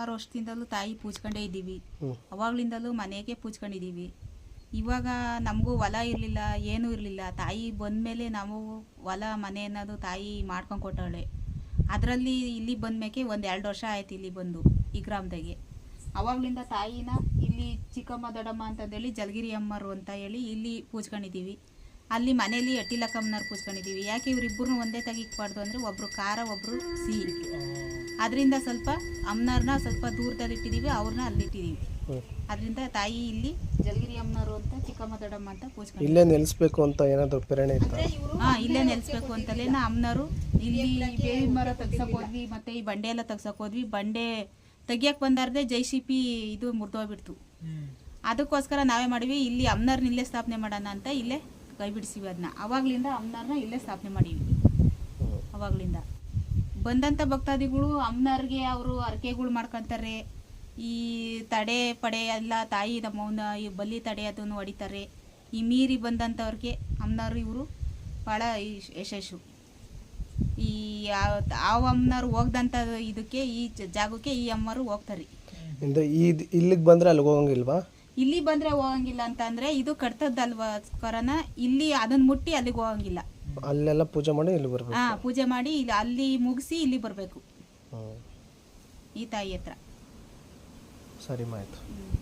ಆರು ವರ್ಷದಿಂದಲೂ ತಾಯಿ ಪೂಜ್ಕೊಂಡೇ ಇದ್ದೀವಿ. ಅವಾಗ್ಲಿಂದಲೂ ಮನೆಗೆ ಪೂಜ್ಕೊಂಡಿದ್ದೀವಿ. ಇವಾಗ ನಮಗೂ ಹೊಲ ಇರಲಿಲ್ಲ ಏನೂ ಇರಲಿಲ್ಲ. ತಾಯಿ ಬಂದಮೇಲೆ ನಾವು ಹೊಲ ಮನೆ ಅನ್ನೋದು ತಾಯಿ ಮಾಡ್ಕೊಂಡು ಕೊಟ್ಟವಳೆ. ಅದರಲ್ಲಿ ಇಲ್ಲಿ ಬಂದ್ಮೇಲೆ ಒಂದು ಎರಡು ವರ್ಷ ಆಯ್ತು ಇಲ್ಲಿ ಬಂದು ಈ ಗ್ರಾಮದಾಗೆ. ಅವಾಗ್ಲಿಂದ ತಾಯಿನ ಇಲ್ಲಿ ಚಿಕ್ಕಮ್ಮ ದೊಡ್ಡಮ್ಮ ಅಂತಂದೇಳಿ ಜಲಗಿರಿ ಅಮ್ಮರು ಅಂತ ಹೇಳಿ ಇಲ್ಲಿ ಪೂಜ್ಕೊಂಡಿದ್ದೀವಿ. ಅಲ್ಲಿ ಮನೇಲಿ ಅಟ್ಟಿಲಕ್ಕಮ್ಮನವ್ರು ಕೂತ್ಕೊಂಡಿದ್ದೀವಿ. ಯಾಕೆ ಇವರಿಬ್ಬರನ್ನು ಒಂದೇ ತೆಗಿಕ್ಬಾರ್ದು ಅಂದರೆ ಒಬ್ಬರು ಖಾರ ಒಬ್ಬರು ಸಿಹಿ. ಅದರಿಂದ ಸ್ವಲ್ಪ ಅಮ್ಮನವ್ರನ್ನ ಸ್ವಲ್ಪ ದೂರದಲ್ಲಿ ಇಟ್ಟಿದ್ದೀವಿ ಅವ್ರನ್ನ ಅಲ್ಲಿಟ್ಟಿದ್ದೀವಿ ಇಟ್ಟಿದೀವಿ ಅದರಿಂದ ತಾಯಿ ಇಲ್ಲಿ ಜಲಗಿರಿ ಅಮ್ಮನವರು ಅಂತ ಚಿಕ್ಕಮ್ಮ ದೊಡ್ಡಮ್ಮ ಅಂತ ಕೂತ್ಕೊಂಡು ಇಲ್ಲೇ ನೆಲೆಸ್ಬೇಕು ಅಂತ ಏನಾದರೂ ಪ್ರೇರಣೆ ಇತ್ತಾ? ಹಾಂ ಇಲ್ಲೇ ನೆಲೆಸ್ಬೇಕು ಅಂತಲೇ ನಾ ಅಮ್ಮನವರು ಇಲ್ಲಿ ಬೇವಿನ ಮರ ತೆಗ್ಸಕ್ಕೆ ಹೋದ್ವಿ ಮತ್ತೆ ಈ ಬಂಡೆ ಎಲ್ಲ ತೆಗ್ಸಕ್ಕೆ ಹೋದ್ವಿ. ಬಂಡೆ ತೆಗಿಯಕ್ಕೆ ಬಂದಾರ್ದೆ ಜೈ ಸಿ ಪಿ ಇದು ಮುರಿದೋಗ್ಬಿಡ್ತು. ಅದಕ್ಕೋಸ್ಕರ ನಾವೇ ಮಾಡಿವಿ ಇಲ್ಲಿ ಅಮ್ಮನವ್ರನ್ನ ಇಲ್ಲೇ ಸ್ಥಾಪನೆ ಮಾಡೋಣ ಅಂತ ಇಲ್ಲೇ ಕೈ ಬಿಡಿಸಿವಿ ಅದನ್ನ ಅವಾಗ್ಲಿಂದ ಅಮ್ಮನವ್ರನ್ನ ಇಲ್ಲೇ ಸ್ಥಾಪನೆ ಮಾಡೀವಿ. ಅವಾಗ್ಲಿಂದ. ಬಂದಂಥ ಭಕ್ತಾದಿಗಳು ಅಮ್ಮನವ್ರಿಗೆ ಅವರು ಅರ್ಕೆಗಳು ಮಾಡ್ಕೊಂತಾರೆ. ಈ ತಡೆ ಪಡೆ ಎಲ್ಲ ತಾಯಿ ನಮ್ಮವನ್ನ ಈ ಬಲಿ ತಡೆ ಅದನ್ನು ಹೊಡಿತಾರೆ. ಈ ಮೀರಿ ಬಂದಂಥವ್ರಿಗೆ ಅಮ್ಮನವ್ರು ಇವರು ಭಾಳ ಯಶಸ್ಸು ಈ ಯಾವ ಅಮ್ಮನವ್ರು ಹೋಗ್ದಂಥ ಇದಕ್ಕೆ ಈ ಜಾಗಕ್ಕೆ ಈ ಅಮ್ಮರು ಹೋಗ್ತಾರೆ. ಇಲ್ಲಿಗೆ ಬಂದರೆ ಅಲ್ಲಿಗೆ ಹೋಗಂಗಿಲ್ವಾ? ಇಲ್ಲಿ ಬಂದ್ರೆ ಹೋಗಂಗಿಲ್ಲ ಅಂತ ಅಂದ್ರೆ ಇದು ಕಟ್ತದ್ದಲ್ವಸ್ಕರನ ಇಲ್ಲಿ ಅದನ್ನ ಮುಟ್ಟಿ ಅಲ್ಲಿಗೆ ಹೋಗಂಗಿಲ್ಲ. ಅಲ್ಲೆಲ್ಲ ಪೂಜೆ ಮಾಡಿ ಇಲ್ಲಿ ಬರ್ಬೇಕು. ಹಾ ಪೂಜೆ ಮಾಡಿ ಇಲ್ಲಿ ಅಲ್ಲಿ ಮುಗಿಸಿ ಇಲ್ಲಿ ಬರಬೇಕು. ಈ ತಾಯಿ ಹತ್ರ. ಸರಿ ಹ್ಮ್.